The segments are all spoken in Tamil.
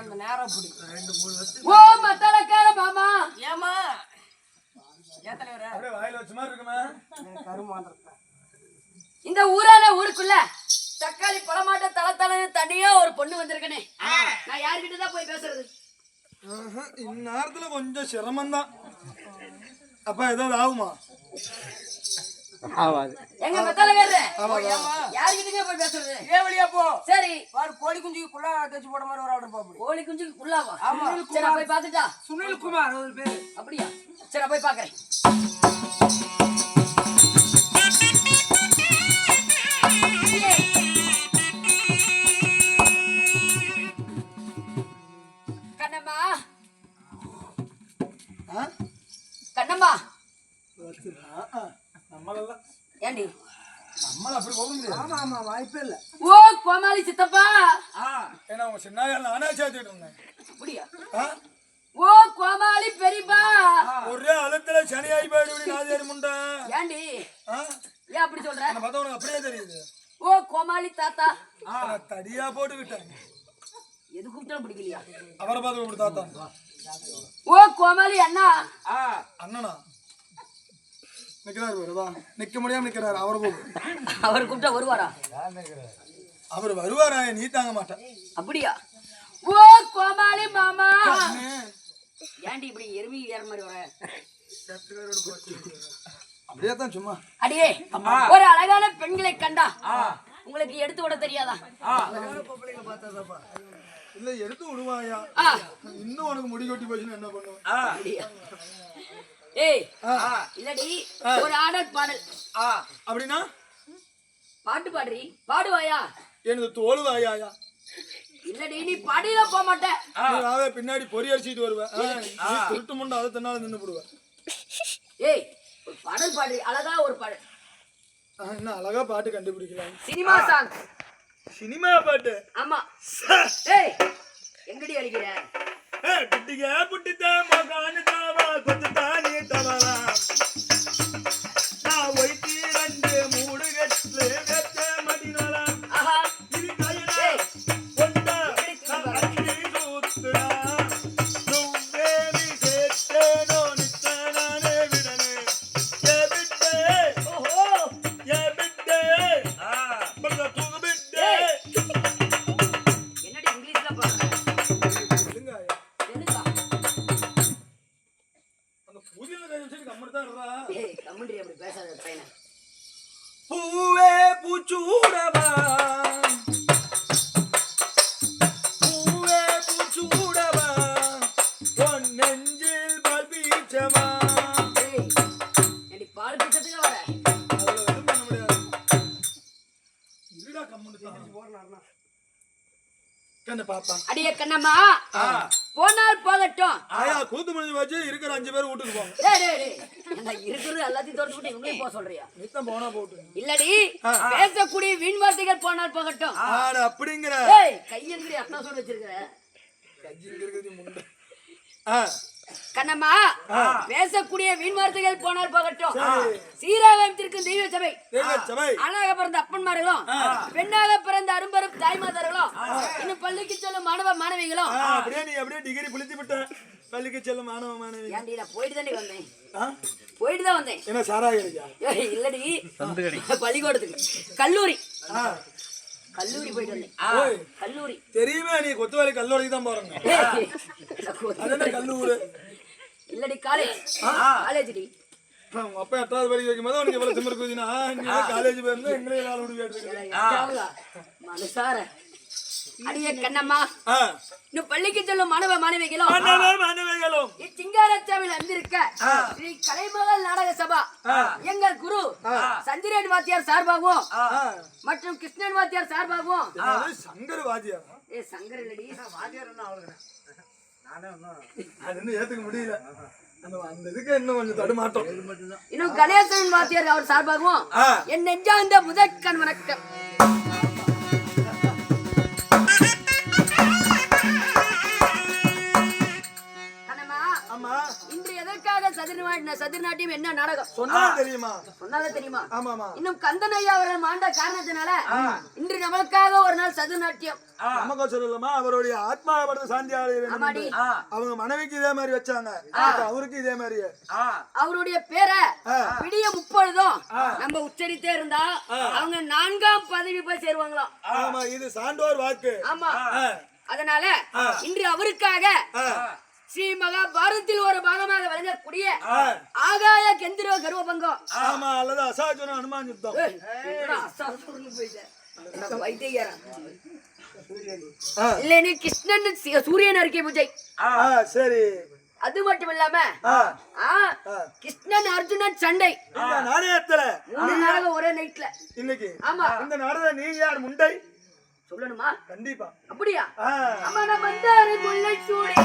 அந்த நேரம் புடி ரெண்டு மூணு ஏமா இந்த ஊரான ஊருக்குள்ள தக்காளி பழமாட்ட தல தலைன்னு தனியா ஒரு பொண்ணு வந்திருக்கனே. நான் யார்கிட்ட தான் போய் பேசுறது? இந்நேரத்துல கொஞ்சம் சிரமம் தான் அப்ப ஏதாவது ஆகுமா? எங்க மத்தலக்காரரு யார்கிட்டங்க போய் பேசுறது? ஏன் வழியா போ? சரி. பாரு கோழி குஞ்சுக்கு குள்ளா தச்சு போட மாதிரி ஒரு ஆர்டர் பாப்போம் கோழி குஞ்சுக்கு உள்ளாவா ஆமா. சரி போய் பார்த்துட்டா? சுனில் குமார் ஒரு பேரு. அப்படியா? சரி போய் பார்க்கறேன். ஆமா வாய்ப்பே இல்ல. ஓ கோமாளி சித்தப்பா. ஏன்னா உங்க சின்ன நானே சேர்த்துட்டு இருந்தேன். அப்படியா? ஓ கோமாளி பெரியப்பா. ஒரே அழுத்துல சனியாகி போயிடு நாதேரி முண்டை. ஏண்டி? ஏன் அப்படி சொல்ற? என்னை பார்த்தா உனக்கு அப்படியே தெரியுது. ஓ கோமாளி தாத்தா. தடியா போட்டு விட்டேன் எது கூப்பிட்டாலும் பிடிக்கலையா? அவரை பார்த்து இப்படி தாத்தா. ஓ கோமாளி அண்ணா. அண்ணனா? நிக்கிறாரு வருவா நிக்க முடியாம நிக்கிறாரு அவரை அவர் கூப்பிட்டா வருவாரா? அவர் வருவாரா? நீ தாங்க மாட்டேன் அப்படியா? ஓ கோமாளி மாமா! ஏண்டி இப்படி எருமி ஏற மாதிரி வர? அப்படியே தான் சும்மா. அடியே ஒரு அழகான பெண்களை கண்டா. உங்களுக்கு எடுத்து விட தெரியாதா? இல்ல எடுத்து விடுவாயா? இன்னும் உனக்கு முடி கொட்டி போச்சுன்னா என்ன பண்ணுவேன்? ஏய் இல்லடி ஒரு ஆடல் பாடல். அப்படின்னா? பாட்டு பாடுறி பாடுவாயா? எனது தோல் வாயாயா இல்லடி நீ பாடியில போக மாட்ட. நீ வாவே பின்னாடி பொறி அடிச்சிட்டு வருவேன் திருட்டு முண்டை அதை தன்னால நின்று போடுவேன் ஏய் ஒரு பாடல் பாடுறி அழகா ஒரு பாடல். என்ன அழகா பாட்டு கண்டுபிடிக்கலாம். சினிமா சாங் சினிமா பாட்டு? ஆமா. ஏய் எங்கடி அடிக்கிற ஏய், புட்டிக புட்டித்த மகானு தாவா கொத்து தானி रा கண்ணு பாப்பா அடியே கண்ணம்மா. போனால் போகட்டும். ஆயா கூத்து முடிஞ்சு வச்சு இருக்கிற அஞ்சு பேர் வீட்டுக்கு போங்க டேய் டேய் டேய். என்ன இருக்கிறது எல்லாத்தையும் தோற்று விட்டு இவங்களே போக சொல்றியா? நீத்தான் போனா போட்டு. இல்லடி பேசக்கூடிய வீண் வார்த்தைகள் போனால் போகட்டும். அப்படிங்கிற. ஏய் கையெழுதி அத்தா சொல்லி வச்சிருக்கிற? இருக்கிறது முண்டை. ஆ. கண்ணம்மா பேசக்கூடிய வீண் வார்த்தைகள் போனால் போகட்டும். சீராகத்திற்கும் தெய்வ சபை. தெய்வ சபை ஆணாக பிறந்த அப்பன்மார்களும் பெண்ணாக பிறந்த அரும்பெரும் தாய்மாதார்களும் இன்னும் பள்ளிக்கு செல்லும் மாணவ மாணவிகளும். அப்படியே நீ அப்படியே டிகிரி பிடித்து விட்ட. பள்ளிக்கு செல்லும் மாணவ மாணவி ஏன்டி நான் போயிட்டு தாண்டி வந்தேன்? போயிட்டு தான் வந்தேன். என்ன சாராய இல்லடி. பள்ளிக்கூடத்துக்கு. கல்லூரி. கல்லூரி போயிட்டு வந்தேன். கல்லூரி. தெரியுமே நீ கொத்துவாலி கல்லூரிக்கு தான் போறங்க கல்லூரு? இல்லடி காலேஜ் காலேஜ் டி. உங்க அப்பா எட்டாவது படிக்க வைக்கும் போது உனக்கு எவ்வளவு திமிரு குதினா நீ காலேஜ் போயிருந்தா எங்களையும் நாலு விடு கேட்டிருக்கேன் மனசார. அடியே கண்ணம்மா. இன்னும் பள்ளிக்கு செல்லும் மாணவ மாணவிகளும் மாணவ மாணவிகளும் இச்சிங்காரச்சாவில் வந்திருக்க. ஸ்ரீ கலைமகள் நாடக சபா. எங்கள் குரு சந்திரன் வாத்தியார் சார்பாகவும். மற்றும் கிருஷ்ணன் வாத்தியார் சார்பாகவும். சங்கர் வாத்தியார்? ஏ சங்கர் இல்லடி. அது இன்னும் ஏத்துக்க முடியல. அந்த இதுக்கு இன்னும் கொஞ்சம் தடுமாட்டம் இன்னும் கணேசன் வாத்தியார் அவர் சார்பாகவும். என் நெஞ்சார்ந்த முதற்கண் வணக்கம். சதுர்நாட்டியம் என்ன நாடகம்? சொன்னா தெரியுமா? சொன்னாதான் தெரியுமா? இன்னும் கந்தன் ஐயா அவர்கள் மாண்ட காரணத்தினால இன்று நமக்காக ஒரு நாள் சதுர்நாட்டியம். நமக்கு சொல்லலாமா? அவருடைய சாந்தி என்று. அவங்க மனைவிக்கு இதே மாதிரி வச்சாங்க. அவருக்கு இதே மாதிரியே. அவருடைய பேரை விடிய முப்பொழுதும் நம்ம உச்சரித்தே இருந்தா அவங்க நான்காம் பதவி போய் சேருவாங்களாம். ஆமா இது சான்றோர் வாக்கு. ஆமா. அதனால இன்று அவருக்காக ஸ்ரீ மகாபாரதத்தில் ஒரு பாகமாக விளங்கக்கூடிய. ஆகாய கெந்திரோ கர்வபங்கம் ஆமா அல்லது அசாஜன அனுமான் யுத்தம். இல்லைன்னு கிருஷ்ணன் சூரியன் அறிக்கை பூஜை. சரி. அது மட்டும் இல்லாம கிருஷ்ணன் அர்ஜுனன் சண்டை. நாணயத்துல மூணு நாடகம் ஒரே நைட்ல. இன்னைக்கு? ஆமா. இந்த நாடகம் நீங்க யார் முண்டை? சொல்லணுமா? கண்டிப்பா. அப்படியா? ஆமா நான் வந்தாரு முல்லை சூடி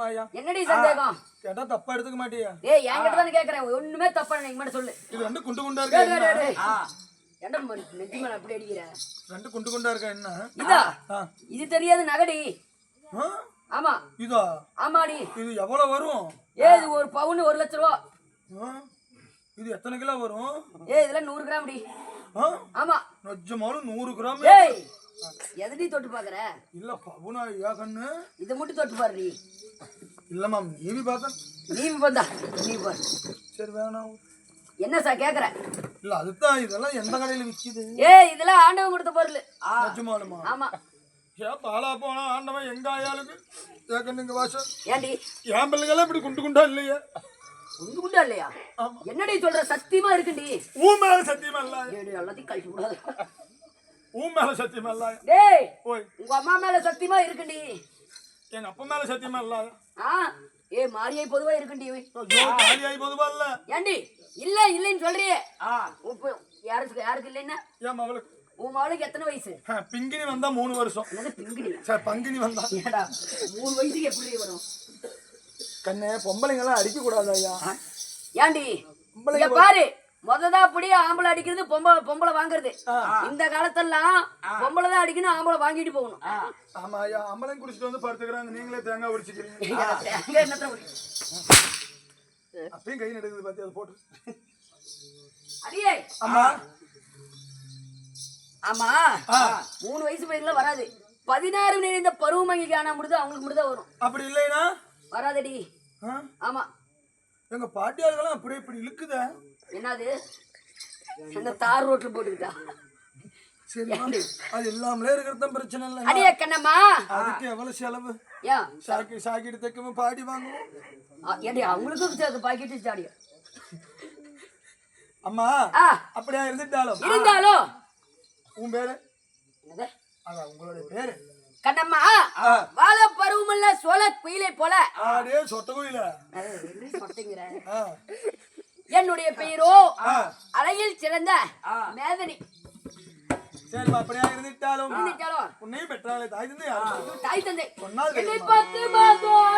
ஒரு சந்தேகமாயா என்னடி சந்தேகம்? கேட்டா தப்பா எடுத்துக்க மாட்டியா? ஏய் என்கிட்ட தானே கேக்குறேன் ஒண்ணுமே தப்பா நீங்க மட்டும் சொல்லு. இது ரெண்டு குண்டு குண்டா இருக்கா என்ன? டேய். ஏன்டா மறு- நெஞ்சு மேல அப்படி அடிக்கிற? ரெண்டு குண்டு குண்டா இருக்கா என்ன? இதா. இது தெரியாது நகடி? ஆமா. இதா? ஆமாடி. இது எவ்வளவு வரும்? ஏ இது ஒரு பவுன் ஒரு லட்ச ரூபா? இது எத்தனை கிலோ வரும்? ஏய் இதெல்லாம் நூறு கிராம் டி? ஆமா. நிஜமாலும் நூறு கிராம் ஏய் எதடி தொட்டு பாக்குற? இல்ல பவுனா கண்ணு இதை மட்டும் தொட்டு பாருடி இல்ல மேம் நீவி பார்த்தேன் நீ பார்த்தா நீ பாரு சரி வேணாம் என்ன சார் கேக்குற? இல்ல அதுதான் இதெல்லாம் எந்த கடையில விக்குது? ஏய் இதெல்லாம் ஆண்டவன் கொடுத்த பொருள். நிஜமாலுமா? ஆமா. ஏன் பாலா போனா ஆண்டவன் எங்க ஆயாளுக்கு? ஏக்கண்ணுங்க வாசம் ஏண்டி? என் பிள்ளைங்கெல்லாம் இப்படி குண்டு குண்டா இல்லையே? உண்டு குண்டா இல்லையா. என்னடி சொல்ற? சத்தியமா இருக்குடி ஊ மேல சத்தியமா இல்ல. எல்லாத்தையும் கழிச்சு விடாத. ஊ மேல சத்தியமா இல்ல. டேய் ஓய். உங்க அம்மா மேல சத்தியமா இருக்குண்டி. எங்க அப்பா மேல சத்தியமா இல்ல. ஆ ஏ மாரியை பொதுவா இருக்குண்டி. ஆகி போதுவா இல்ல. ஏண்டி இல்ல இல்லைன்னு சொல்றியே. உப்பு யாருக்கு யாருக்கு இல்லைன்னா? ஏன் மவளுக்கு உன் மகளுக்கு எத்தனை வயசு? ஆ, பிங்கினி வந்தா மூணு வருஷம். பிங்கினி? சரி பங்கினி வந்தா. ஏடா மூணு வயசுக்கு எப்படி வரும்? கண்ணே பொம்பளைங்கெல்லாம் அடிக்க கூடாது ஐயா ஏண்டி? பாரு. மொததா அப்படி ஆம்பளை அடிக்கிறது பொம்பளை பொம்பளை வாங்குறது. இந்த காலத்தெல்லாம் பொம்பளை தான் அடிக்கணும் ஆம்பளை வாங்கிட்டு போகணும். ஆமா ஐயா அம்பளம் குடிச்சிட்டு வந்து படுத்துக்கிறாங்க. நீங்களே தேங்காய் உடிச்சுக்கிறீங்க? அப்பயும் கை நடுக்குது பார்த்து அதை போட்டு. அடியே. ஆமா. ஆமா மூணு வயசு பையன்லாம் வராது. பதினாறு நிறைந்த பருவமங்கி காண முடிது அவங்களுக்கு மட்டும் தான் வரும். அப்படி இல்லைனா? வராதடி? ஆமா. எங்க பாட்டியாளுக்கெல்லாம் அப்படியே இப்படி இழுக்குதே. என்னது? அந்த தார் ரோட்ல போட்டுக்கிட்டா? சரி அது இல்லாமலே இருக்கிறது தான் பிரச்சனை இல்லை. அடியே கண்ணம்மா. அதுக்கு எவ்வளவு செலவு? சாக்கி சாக்கிட்டு தைக்கணும் பாடி வாங்குவோம். ஏடி அவங்களுக்கும் பாக்கெட்டு சாடியா அம்மா அப்படியா இருந்துட்டாலும். இருந்தாலும் உன் பேரு? அதான் உங்களுடைய பேரு. கண்ணம்மா. வாழ பருவமுள்ள சோழ குயிலை போல. ஆடே சொத்த கோயில? சொட்டீங்கிற? என்னுடைய பெயரோ. அழகில் சிறந்த மேதனி. சரிம்மா அப்படியா இருந்துட்டாலும் உன்னையும் பெற்றாலே தாய் தந்தை தாய் தந்தை. என்னை? பார்த்து மாதம்